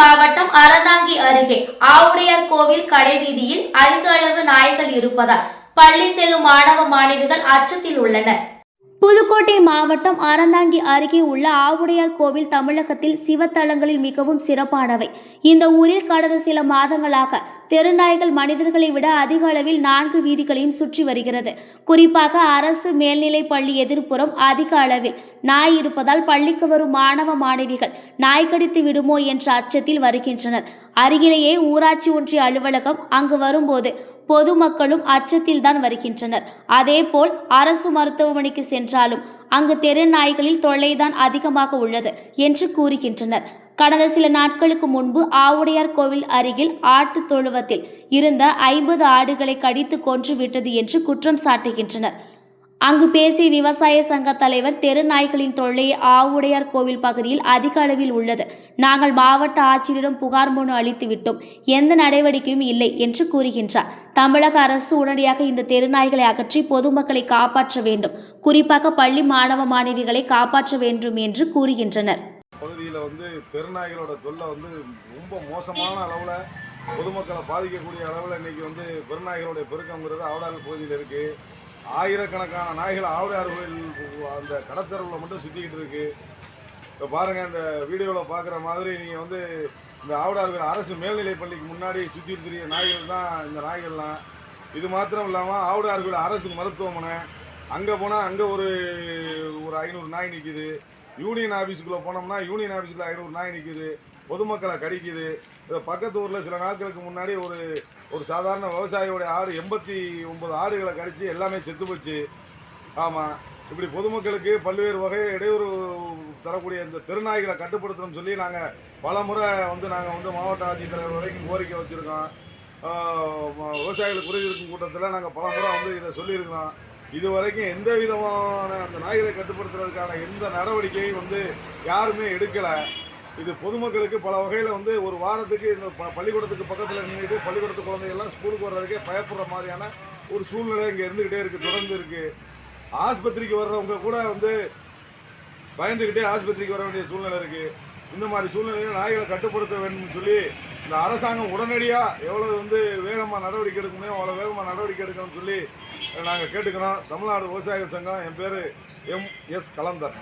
மாவட்டம் அறந்தாங்கி அருகே ஆவுடையார் கோவில் கடைவீதியில் அதிக அளவு நாய்கள் இருப்பதால் பள்ளி செல்லும் மாணவ மாணவிகள் அச்சத்தில் உள்ளனர். புதுக்கோட்டை மாவட்டம் அறந்தாங்கி அருகே உள்ள ஆவுடையார் கோவில் தமிழகத்தில் சிவத்தலங்களில் மிகவும் சிறப்பானவை. இந்த ஊரில் கடந்த சில மாதங்களாக தெருநாய்கள் மனிதர்களை விட அதிக அளவில் நான்கு வீதிகளையும் சுற்றி வருகிறது. குறிப்பாக அரசு மேல்நிலை பள்ளி எதிர்ப்புறம் அதிக அளவில் நாய் இருப்பதால் பள்ளிக்கு வரும் மாணவ மாணவிகள் நாய் கடித்து விடுமோ என்ற அச்சத்தில் வருகின்றனர். அருகிலேயே ஊராட்சி ஒன்றிய அலுவலகம் அங்கு வரும்போது பொதுமக்களும் அச்சத்தில் தான் வருகின்றனர். அதேபோல் அரசு மருத்துவமனைக்கு சென்றாலும் அங்கு தெரு நாய்களில் தொல்லைதான் அதிகமாக உள்ளது என்று கூறுகின்றனர். கடந்த சில நாட்களுக்கு முன்பு ஆவுடையார் கோவில் அருகில் ஆட்டு தொழுவத்தில் இருந்த ஐம்பது ஆடுகளை கடித்து கொன்று விட்டது என்று குற்றம் சாட்டுகின்றனர். அங்கு பேசிய விவசாய சங்க தலைவர் தெரு நாய்களின் தொல்லை ஆவுடையார் கோவில் பகுதியில் அதிக அளவில் உள்ளது. நாங்கள் மாவட்ட ஆட்சியரிடம் புகார் மனு அளித்து விட்டோம். எந்த நடவடிக்கையும் இல்லை என்று கூறுகின்றார். தமிழக அரசு உடனடியாக இந்த தெருநாய்களை அகற்றி பொதுமக்களை காப்பாற்ற வேண்டும். குறிப்பாக பள்ளி மாணவ மாணவிகளை காப்பாற்ற வேண்டும் என்று கூறுகின்றனர். பகுதியில் வந்து பெருநாய்களோட தொல்லை வந்து ரொம்ப மோசமான அளவில் பொதுமக்களை பாதிக்கக்கூடிய அளவில் இன்னைக்கு வந்து பெருநாய்களுடைய பெருக்கங்கிறது ஆவடாறு பகுதியில் இருக்குது ஆயிரக்கணக்கான நாய்கள் ஆவுடையார் கோயில் அந்த கடத்தருவில் மட்டும் சுற்றிக்கிட்டு இருக்கு. இப்போ பாருங்கள் அந்த வீடியோவில் பார்க்குற மாதிரி நீங்கள் வந்து இந்த ஆவுடையார் கோயில் அரசு மேல்நிலைப் பள்ளிக்கு முன்னாடி சுற்றி இருக்கிற நாய்கள் தான் இந்த நாய்கள்லாம். இது மாத்திரம் இல்லாமல் ஆவுடையார் கோயில் அரசு மருத்துவமனை. அங்கே போனால் அங்கே ஒரு ஒரு ஐநூறு நாய் நிற்கிது யூனியன் ஆஃபீஸுக்குள்ளே போனோம்னா யூனியன் ஆஃபீஸில் ஐநூறு நாய் நிற்கிது பொதுமக்களை கடிக்குது. இந்த பக்கத்து ஊரில் சில நாட்களுக்கு முன்னாடி ஒரு ஒரு சாதாரண விவசாயியோடைய ஆடு எண்பத்தி ஒன்பது ஆடுகளை கடித்து எல்லாமே செத்து போச்சு. ஆமாம் இப்படி பொதுமக்களுக்கு பல்வேறு வகை இடையூறு தரக்கூடிய இந்த திருநாய்களை கட்டுப்படுத்தணும்னு சொல்லி நாங்கள் பல முறை வந்து நாங்கள் வந்து மாவட்ட ஆட்சித்தலைவர் வரைக்கும் கோரிக்கை வச்சுருக்கோம். விவசாயிகள் இருக்கும் கூட்டத்தில் நாங்கள் பல முறை வந்து இதை சொல்லியிருக்கிறோம். இது வரைக்கும் எந்த விதமான அந்த நாய்களை கட்டுப்படுத்துறதுக்கான எந்த நடவடிக்கையும் வந்து யாருமே எடுக்கலை. இது பொதுமக்களுக்கு பல வகையில் வந்து ஒரு வாரத்துக்கு இந்த ப பள்ளிக்கூடத்துக்கு பக்கத்தில் நின்றுட்டு பள்ளிக்கூடத்து குழந்தைகள்லாம் ஸ்கூலுக்கு வர்றதுக்கே பயப்படுற மாதிரியான ஒரு சூழ்நிலை இங்கே இருந்துக்கிட்டே இருக்குது தொடர்ந்து இருக்குது ஆஸ்பத்திரிக்கு வர்றவங்க கூட வந்து பயந்துக்கிட்டே ஆஸ்பத்திரிக்கு வர வேண்டிய சூழ்நிலை இருக்குது இந்த மாதிரி சூழ்நிலையில் நாய்களை கட்டுப்படுத்த வேண்டும்னு சொல்லி இந்த அரசாங்கம் உடனடியாக எவ்வளோ வந்து வேகமாக நடவடிக்கை எடுக்கணும் அவ்வளோ வேகமாக நடவடிக்கை எடுக்கணும்னு சொல்லி நாங்கள் கேட்டுக்கிறோம். தமிழ்நாடு விவசாயிகள் சங்கம் என் பேர் எம் எஸ் கலந்தர்